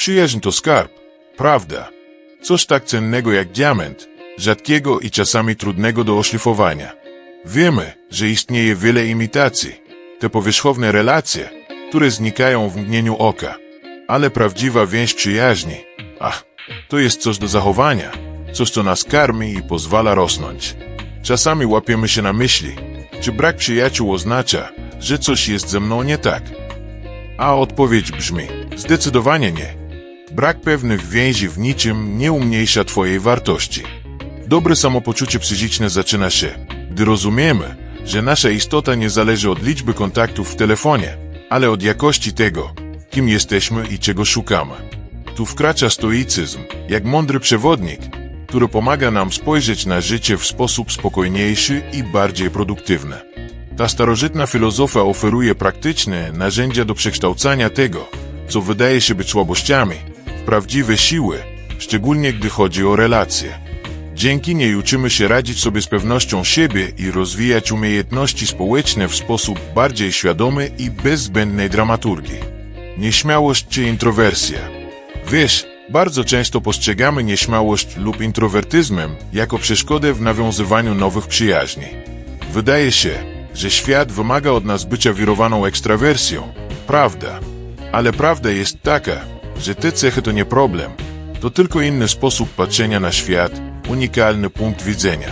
Przyjaźń to skarb, prawda? Coś tak cennego jak diament, rzadkiego i czasami trudnego do oszlifowania. Wiemy, że istnieje wiele imitacji, te powierzchowne relacje, które znikają w mgnieniu oka. Ale prawdziwa więź przyjaźni, ach, to jest coś do zachowania, coś co nas karmi i pozwala rosnąć. Czasami łapiemy się na myśli, czy brak przyjaciół oznacza, że coś jest ze mną nie tak. A odpowiedź brzmi, zdecydowanie nie. Brak pewnych więzi w niczym nie umniejsza Twojej wartości. Dobre samopoczucie psychiczne zaczyna się, gdy rozumiemy, że nasza istota nie zależy od liczby kontaktów w telefonie, ale od jakości tego, kim jesteśmy i czego szukamy. Tu wkracza stoicyzm, jak mądry przewodnik, który pomaga nam spojrzeć na życie w sposób spokojniejszy i bardziej produktywny. Ta starożytna filozofia oferuje praktyczne narzędzia do przekształcania tego, co wydaje się być słabościami, prawdziwe siły, szczególnie gdy chodzi o relacje. Dzięki niej uczymy się radzić sobie z pewnością siebie i rozwijać umiejętności społeczne w sposób bardziej świadomy i bez zbędnej dramaturgii. Nieśmiałość czy introwersja. Wiesz, bardzo często postrzegamy nieśmiałość lub introwertyzmem jako przeszkodę w nawiązywaniu nowych przyjaźni. Wydaje się, że świat wymaga od nas bycia wirowaną ekstrawersją. Prawda. Ale prawda jest taka, że te cechy to nie problem. To tylko inny sposób patrzenia na świat, unikalny punkt widzenia.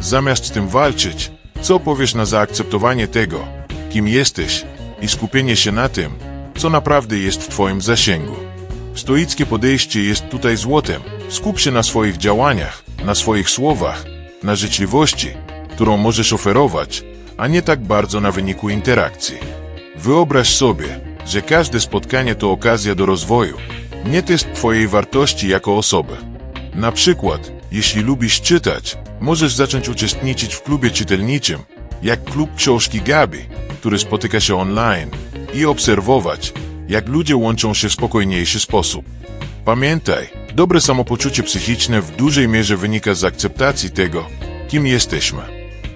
Zamiast z tym walczyć, co powiesz na zaakceptowanie tego, kim jesteś i skupienie się na tym, co naprawdę jest w Twoim zasięgu. Stoickie podejście jest tutaj złotem. Skup się na swoich działaniach, na swoich słowach, na życzliwości, którą możesz oferować, a nie tak bardzo na wyniku interakcji. Wyobraź sobie, że każde spotkanie to okazja do rozwoju, nie test Twojej wartości jako osoby. Na przykład, jeśli lubisz czytać, możesz zacząć uczestniczyć w klubie czytelniczym, jak klub książki Gabi, który spotyka się online, i obserwować, jak ludzie łączą się w spokojniejszy sposób. Pamiętaj, dobre samopoczucie psychiczne w dużej mierze wynika z akceptacji tego, kim jesteśmy.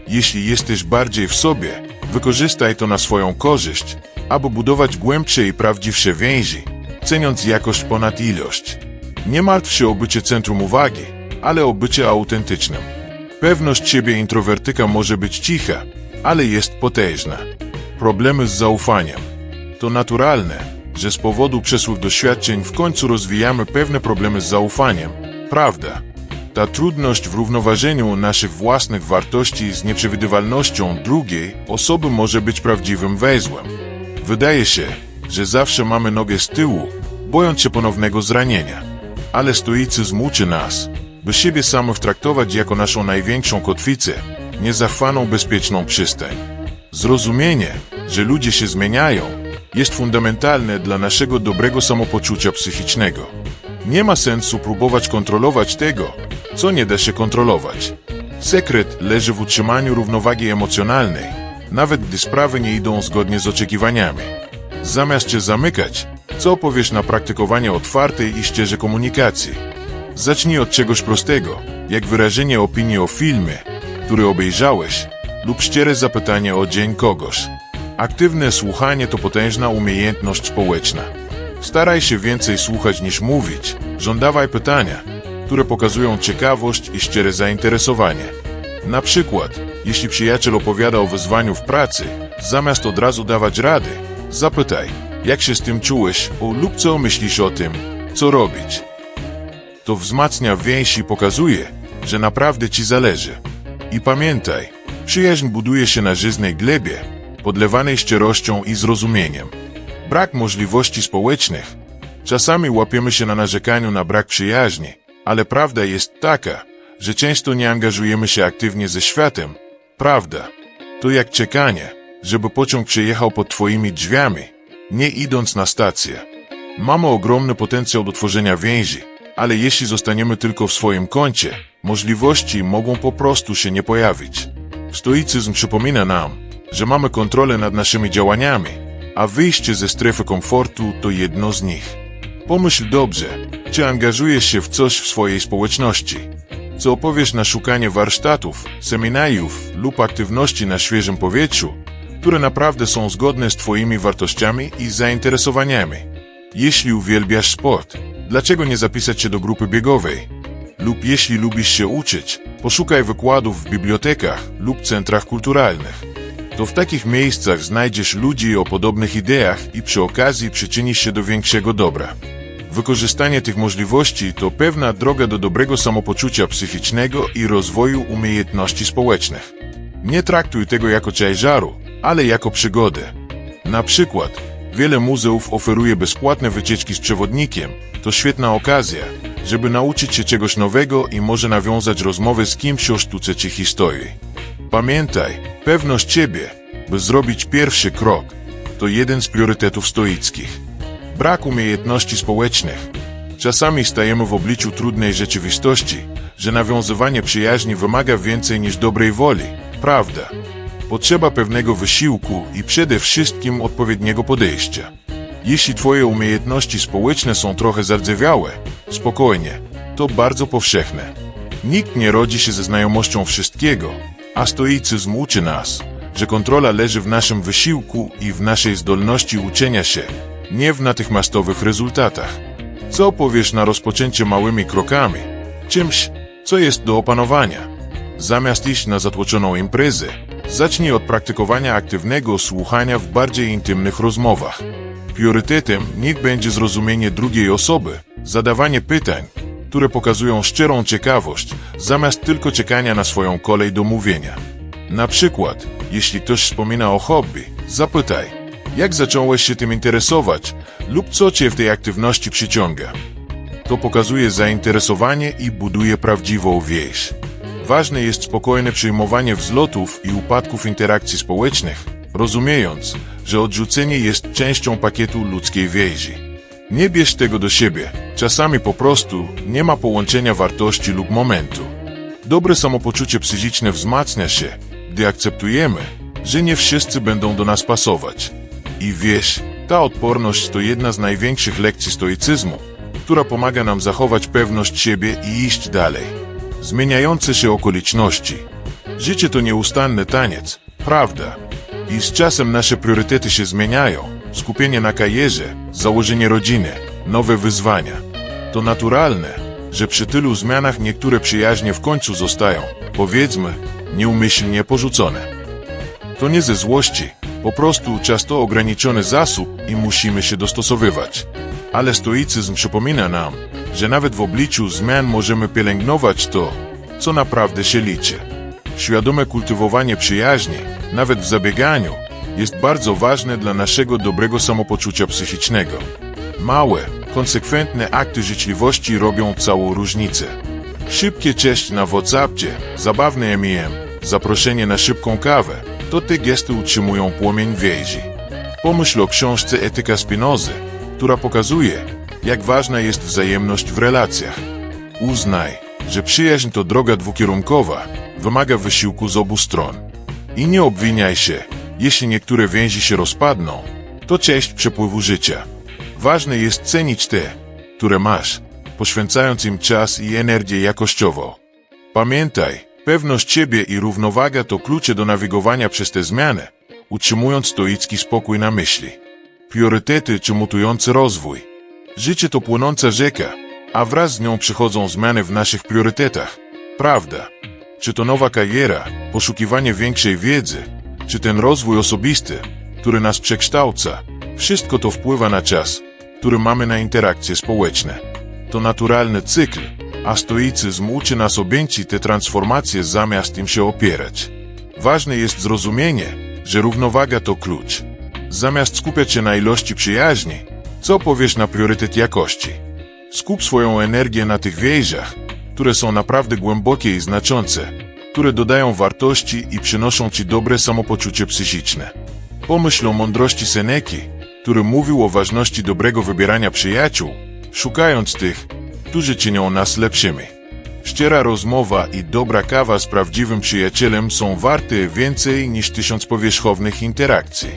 Jeśli jesteś bardziej w sobie, wykorzystaj to na swoją korzyść, aby budować głębsze i prawdziwsze więzi, ceniąc jakość ponad ilość. Nie martw się o bycie centrum uwagi, ale o bycie autentycznym. Pewność siebie introwertyka może być cicha, ale jest potężna. Problemy z zaufaniem. To naturalne, że z powodu przesłych doświadczeń w końcu rozwijamy pewne problemy z zaufaniem, prawda? Ta trudność w równoważeniu naszych własnych wartości z nieprzewidywalnością drugiej osoby może być prawdziwym węzłem. Wydaje się, że zawsze mamy nogę z tyłu, bojąc się ponownego zranienia. Ale stoicyzm uczy nas, by siebie samych traktować jako naszą największą kotwicę, niezachwaną bezpieczną przystań. Zrozumienie, że ludzie się zmieniają, jest fundamentalne dla naszego dobrego samopoczucia psychicznego. Nie ma sensu próbować kontrolować tego, co nie da się kontrolować. Sekret leży w utrzymaniu równowagi emocjonalnej, nawet gdy sprawy nie idą zgodnie z oczekiwaniami. Zamiast się zamykać, co opowiesz na praktykowanie otwartej i szczerzej komunikacji? Zacznij od czegoś prostego, jak wyrażenie opinii o filmie, który obejrzałeś, lub szczere zapytanie o dzień kogoś. Aktywne słuchanie to potężna umiejętność społeczna. Staraj się więcej słuchać niż mówić. Żądawaj pytania, które pokazują ciekawość i szczere zainteresowanie. Na przykład, jeśli przyjaciel opowiada o wyzwaniu w pracy, zamiast od razu dawać rady, zapytaj, jak się z tym czułeś lub co myślisz o tym, co robić. To wzmacnia więź i pokazuje, że naprawdę ci zależy. I pamiętaj, przyjaźń buduje się na żyznej glebie, podlewanej szczerością i zrozumieniem. Brak możliwości społecznych. Czasami łapiemy się na narzekaniu na brak przyjaźni, ale prawda jest taka, że często nie angażujemy się aktywnie ze światem. Prawda. To jak czekanie, żeby pociąg przyjechał pod twoimi drzwiami, nie idąc na stację. Mamy ogromny potencjał do tworzenia więzi, ale jeśli zostaniemy tylko w swoim kącie, możliwości mogą po prostu się nie pojawić. Stoicyzm przypomina nam, że mamy kontrolę nad naszymi działaniami, a wyjście ze strefy komfortu to jedno z nich. Pomyśl dobrze, czy angażujesz się w coś w swojej społeczności. Co opowiesz na szukanie warsztatów, seminariów lub aktywności na świeżym powietrzu, które naprawdę są zgodne z Twoimi wartościami i zainteresowaniami. Jeśli uwielbiasz sport, Dlaczego nie zapisać się do grupy biegowej? Lub jeśli lubisz się uczyć, poszukaj wykładów w bibliotekach lub centrach kulturalnych. To w takich miejscach znajdziesz ludzi o podobnych ideach i przy okazji przyczynisz się do większego dobra. Wykorzystanie tych możliwości to pewna droga do dobrego samopoczucia psychicznego i rozwoju umiejętności społecznych. Nie traktuj tego jako ciężaru, ale jako przygodę. Na przykład, wiele muzeów oferuje bezpłatne wycieczki z przewodnikiem. To świetna okazja, żeby nauczyć się czegoś nowego i może nawiązać rozmowę z kimś o sztuce czy historii. Pamiętaj, pewność siebie, by zrobić pierwszy krok, to jeden z priorytetów stoickich. Brak umiejętności społecznych. Czasami stajemy w obliczu trudnej rzeczywistości, że nawiązywanie przyjaźni wymaga więcej niż dobrej woli, prawda? Potrzeba pewnego wysiłku i przede wszystkim odpowiedniego podejścia. Jeśli Twoje umiejętności społeczne są trochę zardzewiałe, spokojnie, to bardzo powszechne. Nikt nie rodzi się ze znajomością wszystkiego, a stoicyzm uczy nas, że kontrola leży w naszym wysiłku i w naszej zdolności uczenia się, nie w natychmiastowych rezultatach. Co powiesz na rozpoczęcie małymi krokami? Czymś, co jest do opanowania? Zamiast iść na zatłoczoną imprezę, zacznij od praktykowania aktywnego słuchania w bardziej intymnych rozmowach. Priorytetem niech będzie zrozumienie drugiej osoby, zadawanie pytań, które pokazują szczerą ciekawość, zamiast tylko czekania na swoją kolej do mówienia. Na przykład, jeśli ktoś wspomina o hobby, zapytaj, jak zacząłeś się tym interesować lub co cię w tej aktywności przyciąga. To pokazuje zainteresowanie i buduje prawdziwą więź. Ważne jest spokojne przyjmowanie wzlotów i upadków interakcji społecznych, rozumiejąc, że odrzucenie jest częścią pakietu ludzkiej więzi. Nie bierz tego do siebie, czasami po prostu nie ma połączenia wartości lub momentu. Dobre samopoczucie psychiczne wzmacnia się, gdy akceptujemy, że nie wszyscy będą do nas pasować. I wiesz, ta odporność to jedna z największych lekcji stoicyzmu, która pomaga nam zachować pewność siebie i iść dalej. Zmieniające się okoliczności. Życie to nieustanny taniec, prawda? I z czasem nasze priorytety się zmieniają. Skupienie na karierze, założenie rodziny, nowe wyzwania. To naturalne, że przy tylu zmianach niektóre przyjaźnie w końcu zostają, powiedzmy, nieumyślnie porzucone. To nie ze złości, po prostu czas to ograniczony zasób i musimy się dostosowywać. Ale stoicyzm przypomina nam, że nawet w obliczu zmian możemy pielęgnować to, co naprawdę się liczy. Świadome kultywowanie przyjaźni, nawet w zabieganiu, jest bardzo ważne dla naszego dobrego samopoczucia psychicznego. Małe, konsekwentne akty życzliwości robią całą różnicę. Szybkie cześć na WhatsAppie, zabawny MIM, zaproszenie na szybką kawę, to te gesty utrzymują płomień więzi. Pomyśl o książce Etyka Spinozy, która pokazuje, jak ważna jest wzajemność w relacjach. Uznaj, że przyjaźń to droga dwukierunkowa, wymaga wysiłku z obu stron. I nie obwiniaj się, jeśli niektóre więzi się rozpadną, to część przepływu życia. Ważne jest cenić te, które masz, poświęcając im czas i energię jakościową. Pamiętaj, pewność siebie i równowaga to klucze do nawigowania przez te zmiany, utrzymując stoicki spokój na myśli. Priorytety czy mutujący rozwój. Życie to płynąca rzeka, a wraz z nią przychodzą zmiany w naszych priorytetach. Prawda? Czy to nowa kariera, poszukiwanie większej wiedzy, czy ten rozwój osobisty, który nas przekształca, wszystko to wpływa na czas, który mamy na interakcje społeczne. To naturalny cykl, a stoicyzm uczy nas objęci te transformacje zamiast im się opierać. Ważne jest zrozumienie, że równowaga to klucz. Zamiast skupiać się na ilości przyjaźni, co powiesz na priorytet jakości? Skup swoją energię na tych więziach, które są naprawdę głębokie i znaczące, które dodają wartości i przynoszą ci dobre samopoczucie psychiczne. Pomyśl o mądrości Seneki, który mówił o ważności dobrego wybierania przyjaciół, szukając tych, którzy czynią nas lepszymi. Szczera rozmowa i dobra kawa z prawdziwym przyjacielem są warte więcej niż tysiąc powierzchownych interakcji.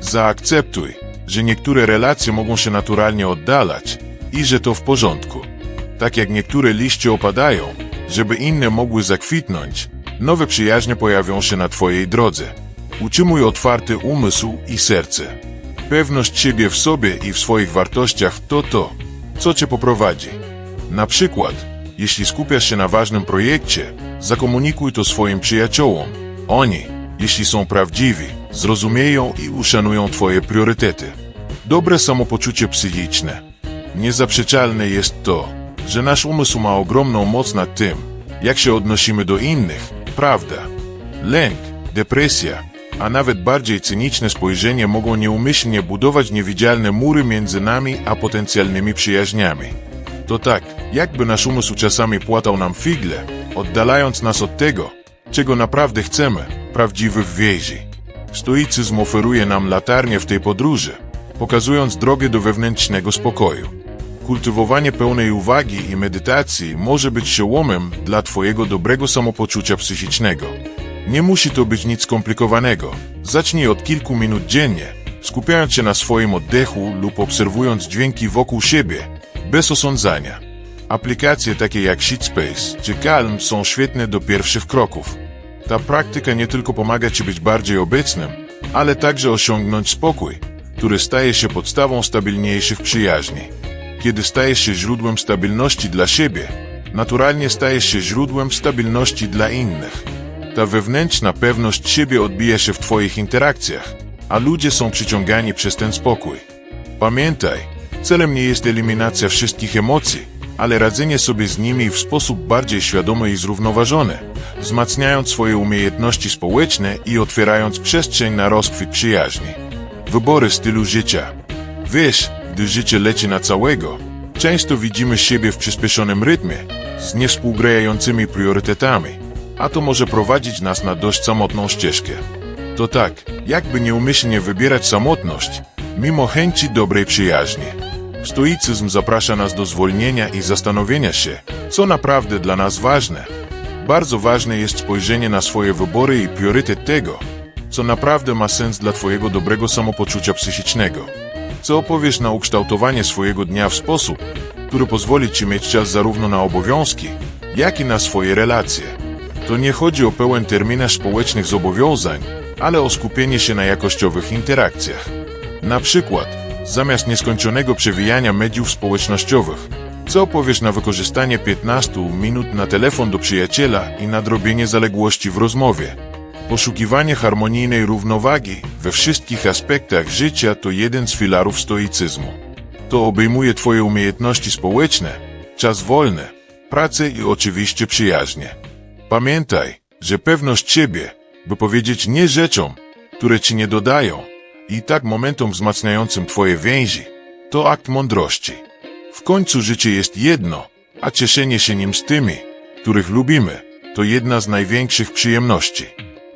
Zaakceptuj, że niektóre relacje mogą się naturalnie oddalać i że to w porządku. Tak jak niektóre liście opadają, żeby inne mogły zakwitnąć, nowe przyjaźnie pojawią się na Twojej drodze. Utrzymuj otwarty umysł i serce. Pewność siebie w sobie i w swoich wartościach to to, co cię poprowadzi. Na przykład, jeśli skupiasz się na ważnym projekcie, zakomunikuj to swoim przyjaciołom. Oni, jeśli są prawdziwi, zrozumieją i uszanują twoje priorytety. Dobre samopoczucie psychiczne. Niezaprzeczalne jest to, że nasz umysł ma ogromną moc nad tym, jak się odnosimy do innych, prawda? Lęk, depresja, a nawet bardziej cyniczne spojrzenie mogą nieumyślnie budować niewidzialne mury między nami a potencjalnymi przyjaźniami. To tak, jakby nasz umysł czasami płatał nam figle, oddalając nas od tego, czego naprawdę chcemy, prawdziwych więzi. Stoicyzm oferuje nam latarnię w tej podróży, pokazując drogę do wewnętrznego spokoju. Kultywowanie pełnej uwagi i medytacji może być przełomem dla Twojego dobrego samopoczucia psychicznego. Nie musi to być nic skomplikowanego. Zacznij od kilku minut dziennie, skupiając się na swoim oddechu lub obserwując dźwięki wokół siebie, bez osądzania. Aplikacje takie jak Sheetspace czy Calm są świetne do pierwszych kroków. Ta praktyka nie tylko pomaga Ci być bardziej obecnym, ale także osiągnąć spokój, który staje się podstawą stabilniejszych przyjaźni. Kiedy stajesz się źródłem stabilności dla siebie, naturalnie stajesz się źródłem stabilności dla innych. Ta wewnętrzna pewność siebie odbija się w Twoich interakcjach, a ludzie są przyciągani przez ten spokój. Pamiętaj, celem nie jest eliminacja wszystkich emocji, ale radzenie sobie z nimi w sposób bardziej świadomy i zrównoważony, wzmacniając swoje umiejętności społeczne i otwierając przestrzeń na rozkwit przyjaźni. Wybory stylu życia. Wiesz, gdy życie leci na całego, często widzimy siebie w przyspieszonym rytmie, z niewspółgrającymi priorytetami, a to może prowadzić nas na dość samotną ścieżkę. To tak, jakby nieumyślnie wybierać samotność, mimo chęci dobrej przyjaźni. Stoicyzm zaprasza nas do zwolnienia i zastanowienia się, co naprawdę dla nas ważne. Bardzo ważne jest spojrzenie na swoje wybory i priorytet tego, co naprawdę ma sens dla Twojego dobrego samopoczucia psychicznego. Co opowiesz na ukształtowanie swojego dnia w sposób, który pozwoli Ci mieć czas zarówno na obowiązki, jak i na swoje relacje. To nie chodzi o pełen terminarz społecznych zobowiązań, ale o skupienie się na jakościowych interakcjach. Na przykład, zamiast nieskończonego przewijania mediów społecznościowych, co powiesz na wykorzystanie 15 minut na telefon do przyjaciela i nadrobienie zaległości w rozmowie? Poszukiwanie harmonijnej równowagi we wszystkich aspektach życia to jeden z filarów stoicyzmu. To obejmuje Twoje umiejętności społeczne, czas wolny, pracę i oczywiście przyjaźnie. Pamiętaj, że pewność siebie, by powiedzieć nie rzeczom, które Ci nie dodają, i tak momentom wzmacniającym Twoje więzi, to akt mądrości. W końcu życie jest jedno, a cieszenie się nim z tymi, których lubimy, to jedna z największych przyjemności.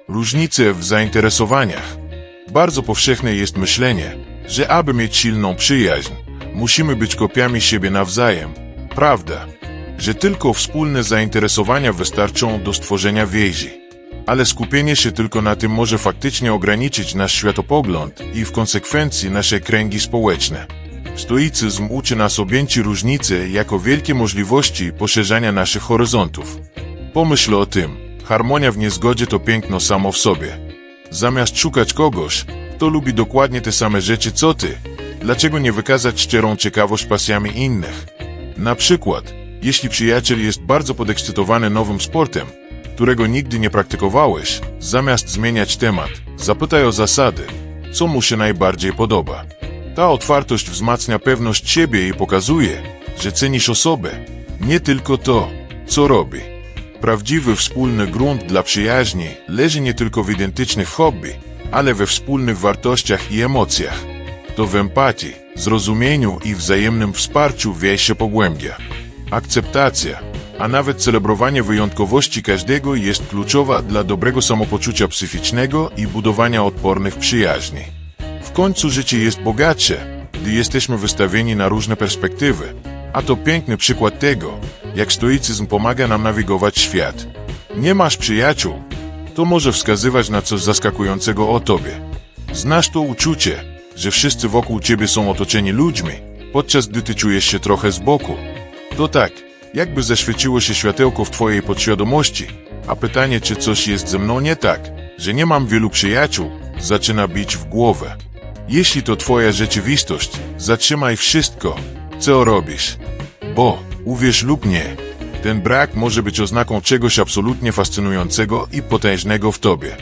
Różnice w zainteresowaniach. Bardzo powszechne jest myślenie, że aby mieć silną przyjaźń, musimy być kopiami siebie nawzajem. Prawda, że tylko wspólne zainteresowania wystarczą do stworzenia więzi. Ale skupienie się tylko na tym może faktycznie ograniczyć nasz światopogląd i w konsekwencji nasze kręgi społeczne. Stoicyzm uczy nas objęci różnicy jako wielkie możliwości poszerzania naszych horyzontów. Pomyśl o tym, harmonia w niezgodzie to piękno samo w sobie. Zamiast szukać kogoś, kto lubi dokładnie te same rzeczy co ty, dlaczego nie wykazać szczerą ciekawość pasjami innych? Na przykład, jeśli przyjaciel jest bardzo podekscytowany nowym sportem, którego nigdy nie praktykowałeś, zamiast zmieniać temat, zapytaj o zasady, co mu się najbardziej podoba. Ta otwartość wzmacnia pewność siebie i pokazuje, że cenisz osobę, nie tylko to, co robi. Prawdziwy wspólny grunt dla przyjaźni leży nie tylko w identycznych hobby, ale we wspólnych wartościach i emocjach. To w empatii, zrozumieniu i wzajemnym wsparciu wieś się pogłębia. Akceptacja, a nawet celebrowanie wyjątkowości każdego jest kluczowa dla dobrego samopoczucia psychicznego i budowania odpornych przyjaźni. W końcu życie jest bogatsze, gdy jesteśmy wystawieni na różne perspektywy, a to piękny przykład tego, jak stoicyzm pomaga nam nawigować świat. Nie masz przyjaciół, to może wskazywać na coś zaskakującego o tobie. Znasz to uczucie, że wszyscy wokół ciebie są otoczeni ludźmi, podczas gdy ty czujesz się trochę z boku. To tak, jakby zaświeciło się światełko w twojej podświadomości, a pytanie, czy coś jest ze mną nie tak, że nie mam wielu przyjaciół, zaczyna bić w głowę. Jeśli to twoja rzeczywistość, zatrzymaj wszystko co robisz. Bo, uwierz lub nie, ten brak może być oznaką czegoś absolutnie fascynującego i potężnego w tobie.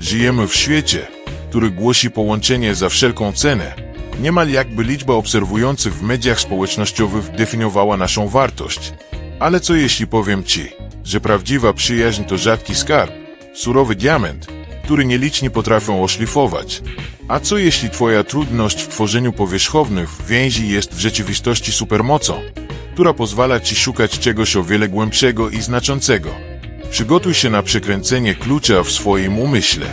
Żyjemy w świecie, który głosi połączenie za wszelką cenę. Niemal jakby liczba obserwujących w mediach społecznościowych definiowała naszą wartość. Ale co jeśli powiem ci, że prawdziwa przyjaźń to rzadki skarb, surowy diament, który nieliczni potrafią oszlifować? A co jeśli twoja trudność w tworzeniu powierzchownych więzi jest w rzeczywistości supermocą, która pozwala ci szukać czegoś o wiele głębszego i znaczącego? Przygotuj się na przekręcenie klucza w swoim umyśle.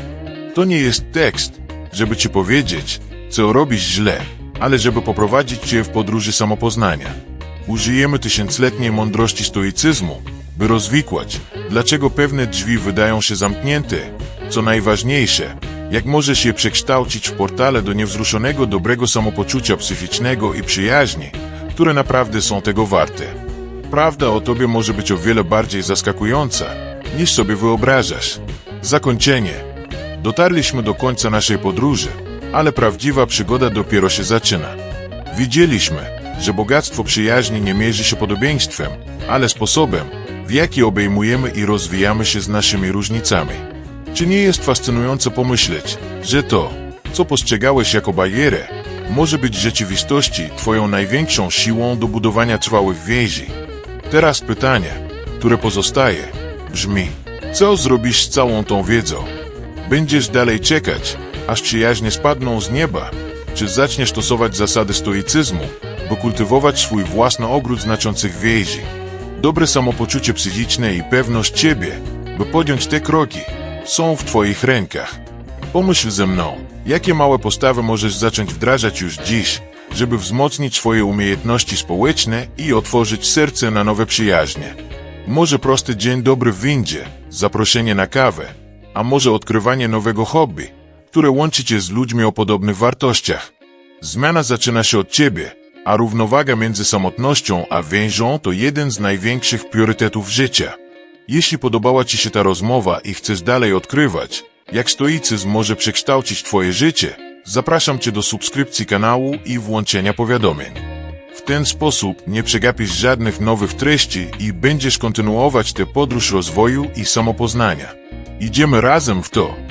To nie jest tekst, żeby ci powiedzieć, co robisz źle, ale żeby poprowadzić cię w podróży samopoznania. Użyjemy tysiącletniej mądrości stoicyzmu, by rozwikłać, dlaczego pewne drzwi wydają się zamknięte. Co najważniejsze, jak możesz je przekształcić w portale do niewzruszonego dobrego samopoczucia psychicznego i przyjaźni, które naprawdę są tego warte. Prawda o tobie może być o wiele bardziej zaskakująca, niż sobie wyobrażasz. Zakończenie. Dotarliśmy do końca naszej podróży, ale prawdziwa przygoda dopiero się zaczyna. Widzieliśmy, że bogactwo przyjaźni nie mierzy się podobieństwem, ale sposobem, w jaki obejmujemy i rozwijamy się z naszymi różnicami. Czy nie jest fascynujące pomyśleć, że to, co postrzegałeś jako barierę, może być w rzeczywistości Twoją największą siłą do budowania trwałych więzi? Teraz pytanie, które pozostaje, brzmi: co zrobisz z całą tą wiedzą? Będziesz dalej czekać, aż przyjaźnie spadną z nieba, czy zaczniesz stosować zasady stoicyzmu, by kultywować swój własny ogród znaczących więzi? Dobre samopoczucie psychiczne i pewność siebie, by podjąć te kroki, są w Twoich rękach. Pomyśl ze mną, jakie małe postawy możesz zacząć wdrażać już dziś, żeby wzmocnić swoje umiejętności społeczne i otworzyć serce na nowe przyjaźnie. Może prosty dzień dobry w windzie, zaproszenie na kawę, a może odkrywanie nowego hobby, które łączy cię z ludźmi o podobnych wartościach. Zmiana zaczyna się od ciebie, a równowaga między samotnością a więzią to jeden z największych priorytetów życia. Jeśli podobała Ci się ta rozmowa i chcesz dalej odkrywać, jak stoicyzm może przekształcić Twoje życie, zapraszam Cię do subskrypcji kanału i włączenia powiadomień. W ten sposób nie przegapisz żadnych nowych treści i będziesz kontynuować tę podróż rozwoju i samopoznania. Idziemy razem w to.